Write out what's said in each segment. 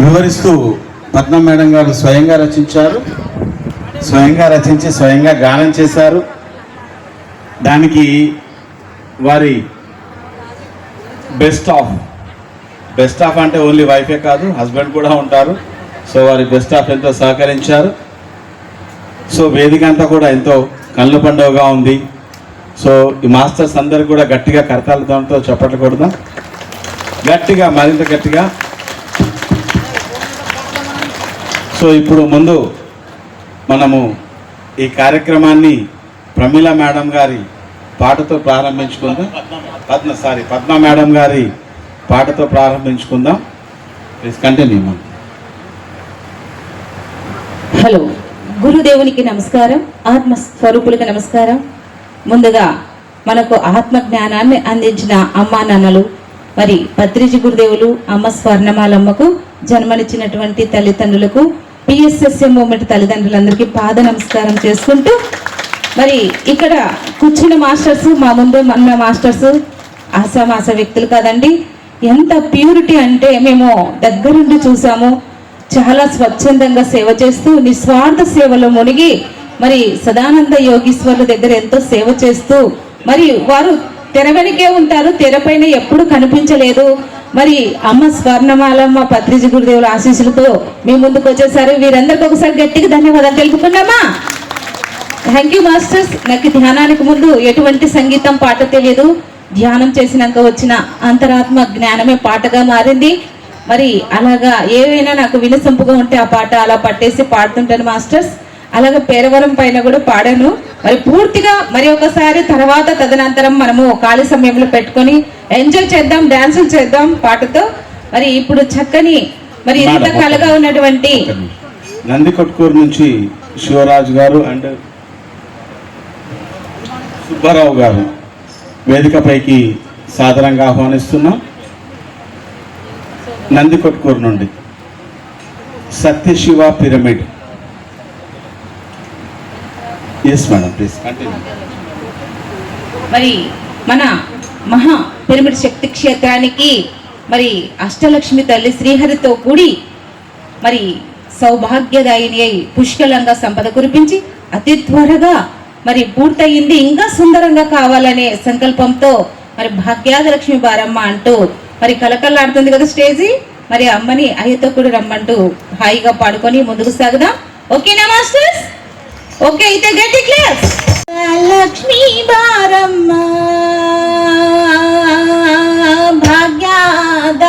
వివరిస్తూ పట్నం మేడం గారు స్వయంగా రచించారు. స్వయంగా రచించి స్వయంగా గానం చేశారు. దానికి వారి బెస్ట్ ఆఫ్ బెస్ట్ ఆఫ్ అంటే ఓన్లీ వైఫే కాదు హస్బెండ్ కూడా ఉంటారు. సో వారి బెస్ట్ ఆఫ్ ఎంతో సహకరించారు. సో వేదిక అంతా కూడా ఎంతో కళ్ళు పండుగగా ఉంది. సో ఈ మాస్టర్స్ అందరు కూడా గట్టిగా కరతాలతో చప్పట్లు కొడదాం. గట్టిగా మరింత గట్టిగా సో ఇప్పుడు ముందు మనము ఈ కార్యక్రమాన్ని ప్రమీల మేడం గారి పాటతో ప్రారంభించుకుందాం. పద్మ సారీ పద్మ మేడం గారి పాటతో ప్రారంభించుకుందాం. ప్లీజ్ కంటిన్యూ హలో గురుదేవునికి నమస్కారం ఆత్మ స్వరూపులకు నమస్కారం. ముందుగా మనకు ఆత్మ జ్ఞానాన్ని అందించిన అమ్మా నాన్నలు మరి పత్రిజి గురుదేవులు అమ్మ స్వర్ణమాలమ్మకు జన్మనిచ్చినటువంటి తల్లిదండ్రులకు పిఎస్ఎస్ఎం మూమెంట్ తల్లిదండ్రులందరికీ పాద నమస్కారం చేసుకుంటూ మరి ఇక్కడ కూర్చున్న మాస్టర్స్ మా ముందు మన మాస్టర్స్ ఆశామాస వ్యక్తులు కాదండి. ఎంత ప్యూరిటీ అంటే మేము దగ్గరుండి చూసాము. చాలా స్వచ్ఛందంగా సేవ చేస్తూ నిస్వార్థ సేవలో మునిగి మరి సదానంద యోగీశ్వరుల దగ్గర ఎంతో సేవ చేస్తూ మరి వారు తెర వెనకే ఉంటారు తెరపైన ఎప్పుడు కనిపించలేదు. మరి అమ్మ స్వర్ణమాలమ్మ పత్రిజి గురుదేవుల ఆశీస్సులతో మీ ముందుకు వచ్చేసారు. వీరందరికీ ఒకసారి గట్టిగా ధన్యవాదాలు తెలుపుకున్నామా థ్యాంక్ యూ మాస్టర్స్ నాకు ధ్యానానికి ముందు ఎటువంటి సంగీతం పాట తెలియదు. ధ్యానం చేసినాక వచ్చిన అంతరాత్మ జ్ఞానమే పాటగా మారింది. మరి అలాగా ఏవైనా నాకు వినసొంపుగా ఉంటే ఆ పాట అలా పట్టేసి పాడుతుంటాను మాస్టర్స్ అలాగే పేరవరం పైన కూడా పాడాను. మరి పూర్తిగా మరి ఒకసారి తర్వాత తదనంతరం మనము ఖాళీ సమయంలో పెట్టుకొని ఎంజాయ్ చేద్దాం డాన్సులు చేద్దాం పాటతో. మరి ఇప్పుడు చక్కని మరి ఇంత కలగా ఉన్నటువంటి నంది కొట్కూరు నుంచి శివరాజు గారు అండ్ సుబ్బారావు గారు వేదికపైకి సాధారణంగా ఆహ్వానిస్తున్నాం. నంది కొట్కూరు నుండి Satyashiva pyramid. Yes madam please continue మరి మన మహా పిరమిడ్ శక్తి క్షేత్రానికి మరి అష్టలక్ష్మి తల్లి శ్రీహరితో కూడి మరి సౌభాగ్యదాయిని అయి పుష్కలంగా సంపద కురిపించి అతి త్వరగా మరి పూర్తయింది. ఇంకా సుందరంగా కావాలనే సంకల్పంతో మరి భాగ్యాదలక్ష్మి బారమ్మ అంటూ మరి కలకల్లాడుతుంది కదా స్టేజి. మరి అమ్మని అయ్యతో కూడా రమ్మంటూ హాయిగా పాడుకొని ముందుకు సాగుదాం. ఓకేనా మాస్టర్స్ ఓకే అయితే గట్టి క్లాస్ లక్ష్మీ బారమ్మ భాగ్యాద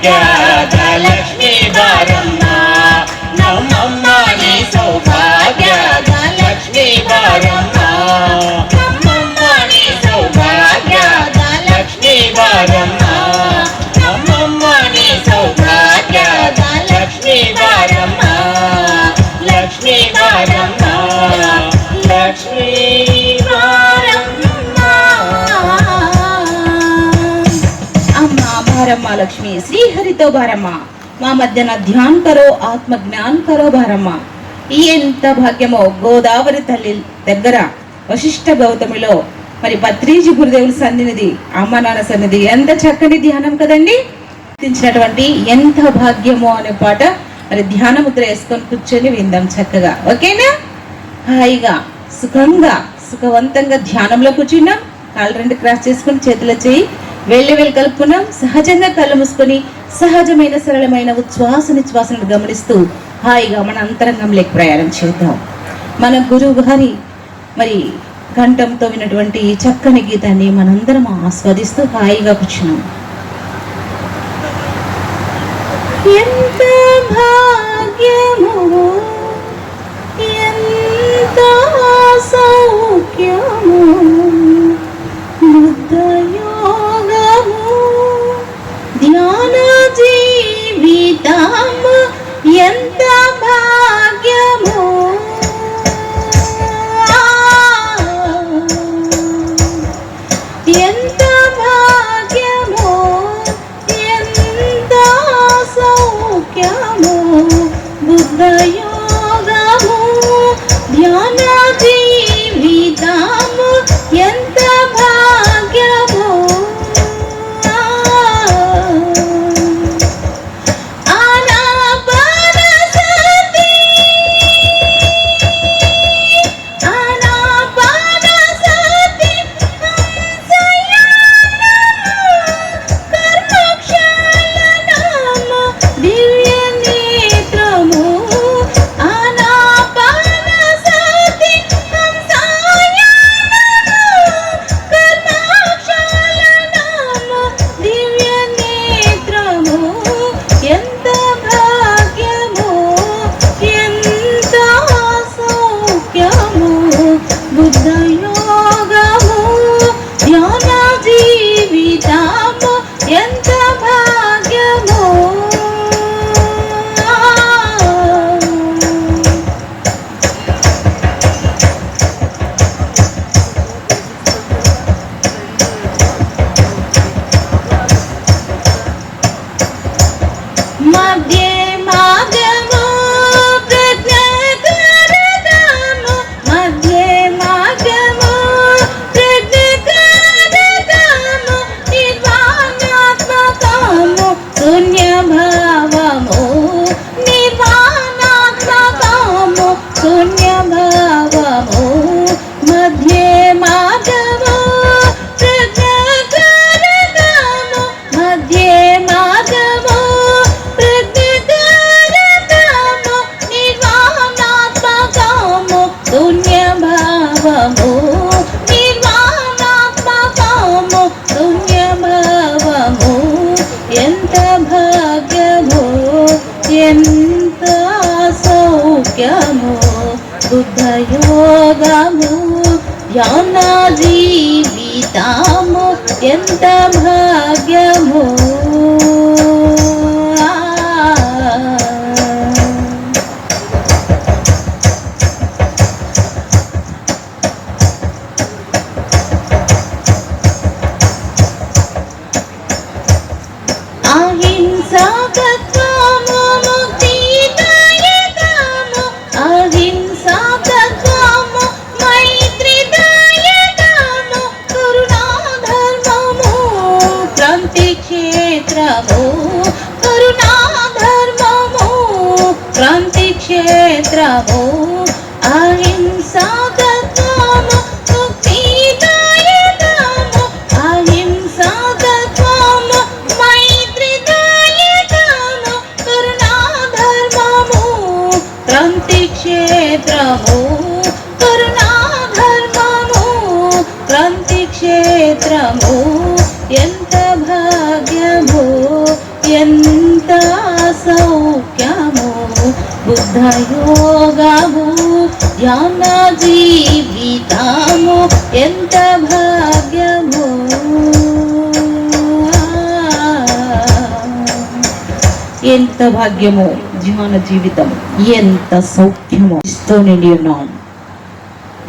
భాగ్యాద లక్ష్మీ బారమ్మ నమ్మమ్మ నీ సౌభాగ్యాద బారమ్మ శ్రీహరితో భారమ్మ మా మధ్యన ధ్యాన్ కరో ఆత్మ జ్ఞాన్ కరో భారమ్మ ఎంత భాగ్యమో గోదావరి తల్లి దగ్గర వశిష్ఠ గౌతమిలో. మరి పత్రీజీ గురుదేవుల సన్నిధి అమ్మ నాన్న సన్నిధి ఎంత చక్కని ధ్యానం కదండి? గుర్తించినటువంటి ఎంత భాగ్యమో అనే పాట మరి ధ్యాన ముద్ర వేసుకొని కూర్చొని విందాం చక్కగా. ఓకేనా? హాయిగా సుఖంగా సుఖవంతంగా ధ్యానంలో కూర్చున్నాం. కాళ్ళు రెండు క్రాస్ చేసుకుని చేతుల చేయి వెళ్ళి వెళ్ళి కలుపుకున్నాం. సహజంగా కళ్ళు మూసుకొని సహజమైన సరళమైన ఉచ్ఛ్వాస నిశ్వాసను గమనిస్తూ హాయిగా మన అంతరంగంలోకి ప్రయాణం చేద్దాం. మన గురువు గారి మరి కంఠంతో విన్నటువంటి చక్కని గీతాన్ని మనందరం ఆస్వాదిస్తూ హాయిగా కూర్చున్నాం. ఎంత భాగ్యము ఎంత ఎంత ఎంత సౌఖ్యము బుద్ధయోగము యోనా జీవితాము ఎంత భాగ్యము. యోగము ధ్యాన జీవితము. ఎంత భాగ్యము. ఎంత భాగ్యము ధ్యాన జీవితం. ఎంత సౌఖ్యము. ఇస్తూ నిండి ఉన్నాం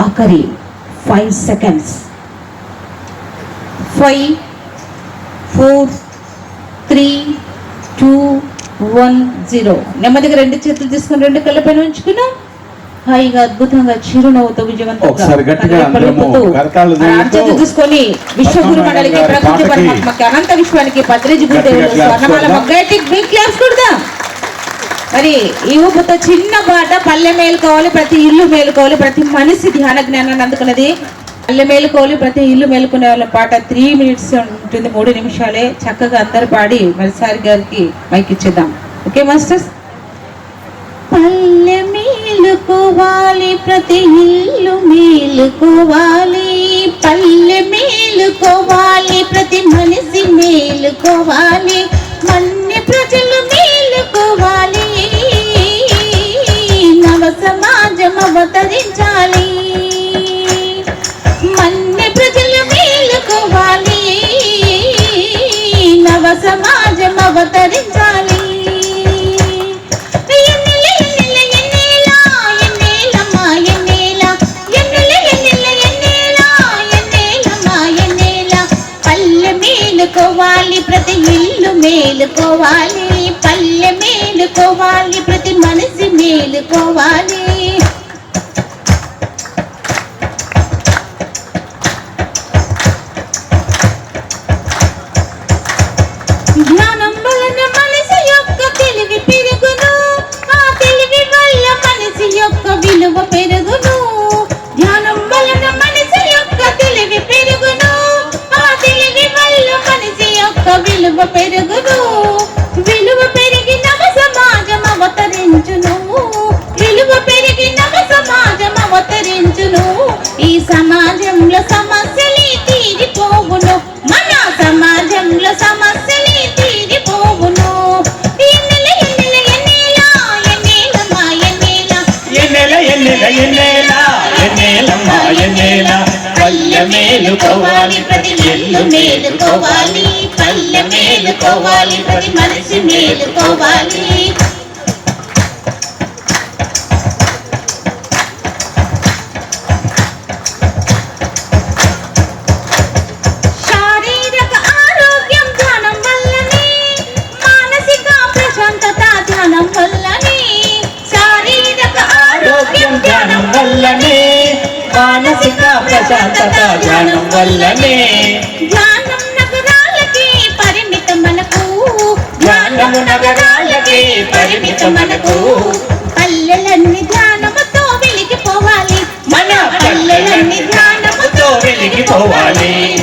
ఆఖరి five seconds five four three two one zero. నెమ్మదిగా రెండు చేతులు తీసుకుని రెండు కళ్ళ పైన ఉంచుకున్నాం హాయిగా అద్భుతంగా చిరునవ్వుతో విజయవంతంగా విశ్వగురు మండలికి పాటకి పరమాత్మకి అనంత విశ్వానికి భద్రజి గురుదేవులు స్వర్ణమాల. మగ్గైతే బిగ్ క్లాప్స్ కొడదాం. మరి ఈ ఊపుతో చిన్న పాట పల్లె మేలుకోవాలి ప్రతి ఇల్లు మేలుకోవాలి ప్రతి మనిషి ధ్యాన జ్ఞానాన్ని అందుకున్నది. పల్లె మేలుకోవాలి ప్రతి ఇల్లు మేలుకునే వాళ్ళ పాట త్రీ మినిట్స్ ఉంటుంది మూడు నిమిషాలే చక్కగా అందరు పాడి మరిసారి గారికి మైక్ ఇచ్చేద్దాం. Okay masters? పల్లె మేలుకోవాలి ప్రతి ఇల్లు మేలుకోవాలి. పల్లె మేలుకోవాలి ప్రతి మనిషి మేలుకోవాలి. మన్ని ప్రజలు మేలుకోవాలి. నవ సమాజం అవతరి మేలుకోవాలి ప్రతి ఇల్లు మేలుకోవాలి పల్లె మేలుకోవాలి ప్రతి మనిషి మేలుకోవాలి వల్లనే ధ్యానం నగరాలకి పరిమితం మనకు. ధ్యానము నగరాలకి పరిమితం మనకు. పల్లెలన్నీ ధ్యానముతో వెలిగిపోవాలి. మన పల్లెలన్నీ ధ్యానముతో వెలిగిపోవాలి.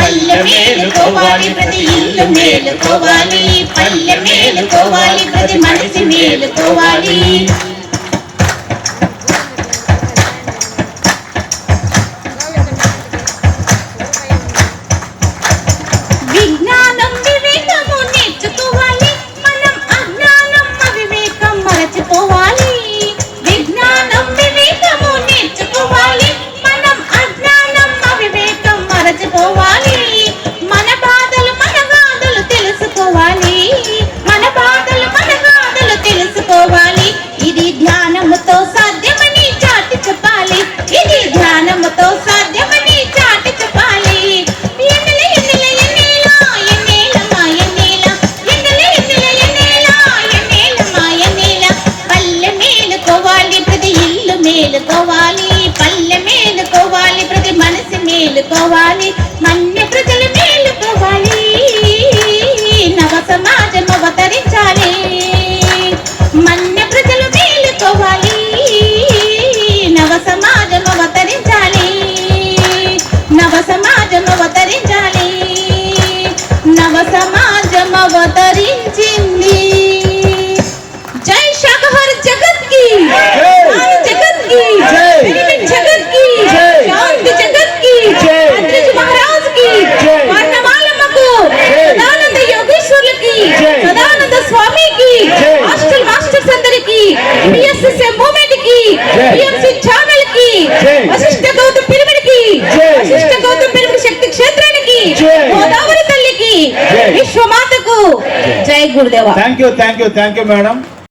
పల్లె మేలుకోవాలి ప్రతి ఇల్లు మేలుకోవాలి. ప్రతి మనిషి మేలుకోవాలి ప్రతి గోదావరి తల్లికి జై. విశ్వమాతకు జై గురుదేవ thank you thank you thank you madam